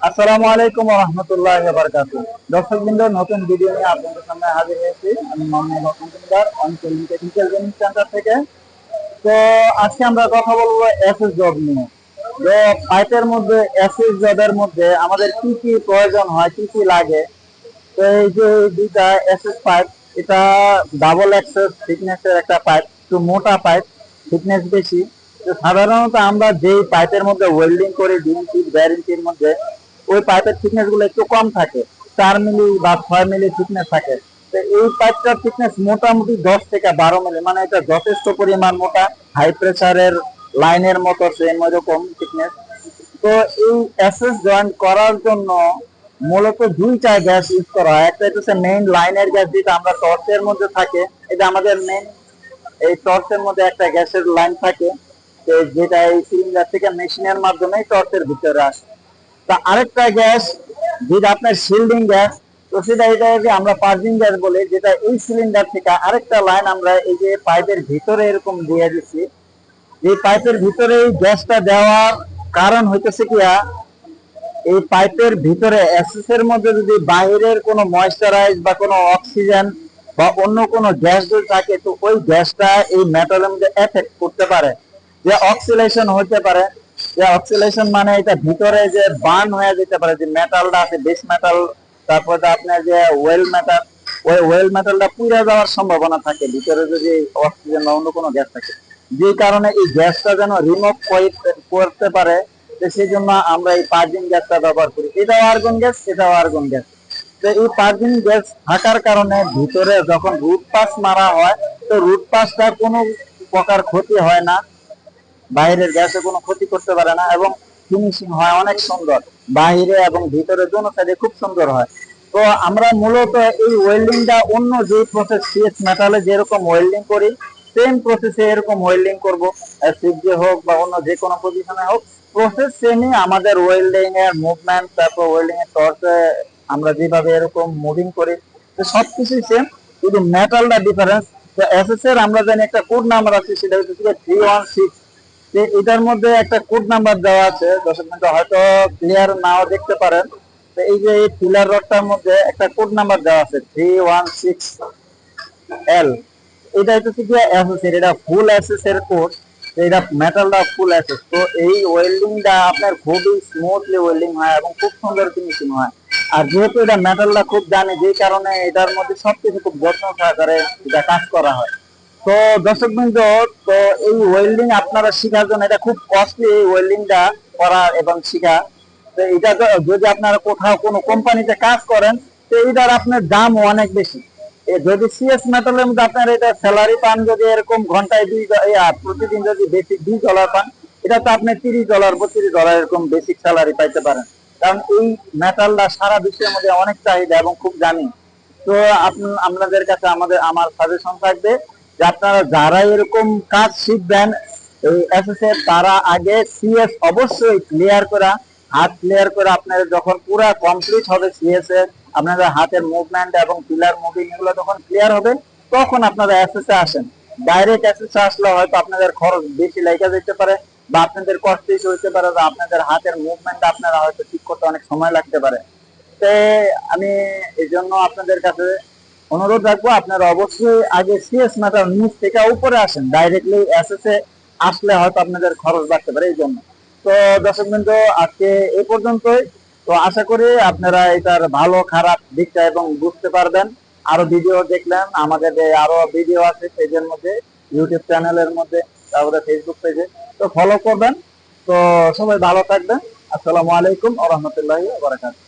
আসসালামু আলাইকুম রহমতুল্লাহ বারকাত দর্শক বৃন্দ, নতুন ভিডিও নিয়ে আপনাদের সামনে হাজির হয়েছি। আমি অঞ্চল টেকনিক্যাল ট্রেনিং সেন্টার থেকে। তো আজকে আমরা কথা বলব এসএস জব নিয়ে। তো মধ্যে এসএস জবের মধ্যে আমাদের কি কি প্রয়োজন হয়, কি কি লাগে? তো এই যে দুইটা এসএস পাইপ এটা ডাবল এক্সেস থিকনেসের একটা পাইপ একটু মোটা পাইপ ফিটনেস বেশি। সাধারণত আমরা যেই পাইপের মধ্যে ওয়েল্ডিং করে ইঞ্চি দেড় ইঞ্চির মধ্যে ওই পাইপের থিকনেসগুলো একটু কম থাকে। চার মিলি বা ছয় মিলি থিকনেস থাকে। তো এই পাইপটার থিকনেস মোটামুটি দশ থেকে বারো মিলি মানে এটা যথেষ্ট পরিমাণ মোটা হাই প্রেসারের লাইনের মতো সেম ওইরকম থিকনেস তো এই এসএস জয়েন্ট করার জন্য মূলত দুইটা গ্যাস ইউজ করা হয়। একটা হচ্ছে মেইন লাইনের গ্যাস যেটা আমরা টর্চের মধ্যে থাকে, এটা আমাদের মেইন এই টর্চের মধ্যে একটা গ্যাসের লাইন থাকে যেটা এই সিলিন্ডার থেকে মেশিনের মাধ্যমে টর্চের ভিতরে আসে। তা আরেকটা গ্যাস যেটা আপনার শিল্ডিং গ্যাস তো সেটা এটাকে আমরা পার্জিং গ্যাস বলি, যেটা এই সিলিন্ডার থেকে আরেকটা লাইন আমরা এই যে পাইপের ভিতরে এরকম দিয়ে দিচ্ছি এই পাইপের ভিতরে এই গ্যাসটা দেওয়ার কারণ হইতেছে কিয়া এই পাইপের ভিতরে অ্যাসেস এর মধ্যে যদি বাইরের কোনো ময়শ্চারাইজ বা কোনো অক্সিজেন বা অন্য কোনো গ্যাস যদি থাকে, তো ওই গ্যাসটা এই মেটালের মধ্যে এফেক্ট করতে পারে। যে অক্সিলেশন হতে পারে যে অক্সিলেশন মানে এটা ভিতরে যে বার্ন হয়ে যেতে পারে, যে মেটালটা আছে বেস মেটাল তারপরে আপনার যে ওয়েল মেটাল ওই ওয়েল মেটালটা পুড়ে যাওয়ার সম্ভাবনা থাকে, ভিতরে যদি অক্সিজেন বা অন্য কোনো গ্যাস থাকে। যে কারণে এই গ্যাসটা যেন রিমুভ করতে পারে, তো সেই জন্য আমরা এই পার্জিং গ্যাসটা ব্যবহার করি। এটাও আর্গন গ্যাস এটাও আর্গন গ্যাস তো এই পার্জিং গ্যাস থাকার কারণে ভিতরে যখন রুট পাস মারা হয়, তো রুট পাসটা কোনো প্রকার ক্ষতি হয় না। বাইরের গ্যাসে কোনো ক্ষতি করতে পারে না এবং ফিনিশিং হয় অনেক সুন্দর। বাইরে এবং ভিতরে দোনো সাইডে খুব সুন্দর হয়। তো আমরা মূলত এই ওয়েল্ডিংটা অন্য যে প্রসেস সিএস মেটালে যেরকম ওয়েল্ডিং করি সেম প্রসেসে এরকম ওয়েল্ডিং করব। সিজে হোক বা অন্য যে কোনো পজিশনে হোক প্রসেস সেমই আমাদের ওয়েল্ডিং এর মুভমেন্ট তারপর ওয়েল্ডিং এর টর্চে আমরা যেভাবে এরকম মুভিং করি, তো সবকিছুই সেম শুধু মেটালটা ডিফারেন্স তো এসএস এর আমরা জানি একটা কোড নাম্বার আছে, সেটা হচ্ছে থ্রি ওয়ান সিক্স এটার মধ্যে একটা কোড নাম্বার দেওয়া আছে, দর্শক মিনিট হয়তো ক্লিয়ার নাও দেখতে পারেন। তো এই যে এই পিলার রডটার মধ্যে একটা কোড নাম্বার দেওয়া আছে থ্রি ওয়ান সিক্স এল এটা হচ্ছে কি এর এটা ফুল এর কোড এটা মেটালটা ফুল এসএস তো এই ওয়েল্ডিংটা আপনার খুবই স্মুথলি ওয়েল্ডিং হয় এবং খুব সুন্দর ফিনিশিং হয়। আর যেহেতু এটা মেটালটা খুব জানে যে কারণে এটার মধ্যে সবকিছু খুব যত্ন সহকারে এটা কাজ করা হয়। তো দর্শক বৃন্দ, তো এই ওয়েল্ডিং আপনারা শেখার জন্য, এটা খুব কস্টলি এই ওয়েল্ডিংটা করা এবং শেখা। তো এটা যদি আপনারা কোথাও কোনো কোম্পানিতে কাজ করেন, তো এটার আপনার দাম অনেক বেশি। যদি সিএস মেটালের মধ্যে আপনার এটা স্যালারি পান, যদি এরকম ঘন্টায় দুই প্রতিদিন যদি বেসিক দুই ডলার পান, এটা তো আপনি তিরিশ ডলার বত্রিশ ডলার এরকম বেসিক স্যালারি পাইতে পারেন। কারণ এই মেটালটা সারা বিশ্বের মধ্যে অনেক চাহিদা এবং খুব দামি। তো আপনি- আপনাদের কাছে আমাদের, আমার সাজেশন থাকবে যে আপনারা যারা এরকম কাজ শিখবেন তারা আগে সিএস অবশ্যই ক্লিয়ার করা, হাত ক্লিয়ার করে, আপনার যখন পুরা কমপ্লিট হবে সিএস এর, আপনাদের হাতের মুভমেন্ট এবং পিলার মুভিং এগুলো যখন ক্লিয়ার হবে, তখন আপনারা এসএস এ আসেন। ডাইরেক্ট এসএস এ আসলে হয়তো আপনাদের খরচ বেশি লেগে যেতে পারে বা আপনাদের কষ্ট বেশি হতে পারে বা আপনাদের হাতের মুভমেন্ট আপনারা হয়তো ঠিক করতে অনেক সময় লাগতে পারে। তো আমি এই জন্য আপনাদের কাছে অনুরোধ রাখব, আপনারা অবশ্যই আগে সিএস ম্যাটার নিচ থেকে উপরে আসেন। ডাইরেক্টলি এসএস এ আসলে হয়তো আপনাদের খরচ বাড়তে পারে, এই জন্য। তো দর্শক বিন্দু, আজকে এই পর্যন্তই। তো আশা করি আপনারা এটার ভালো, খারাপ দিকটা এবং বুঝতে পারবেন। আরও ভিডিও দেখলেন, আমাদের আরও ভিডিও আছে পেজের মধ্যে ইউটিউব চ্যানেলের মধ্যে, তারপরে ফেসবুক পেজে। তো ফলো করবেন। তো সবাই ভালো থাকবেন। আসসালামু আলাইকুম আ রহমতুল্লাহ বারাকাতুহু।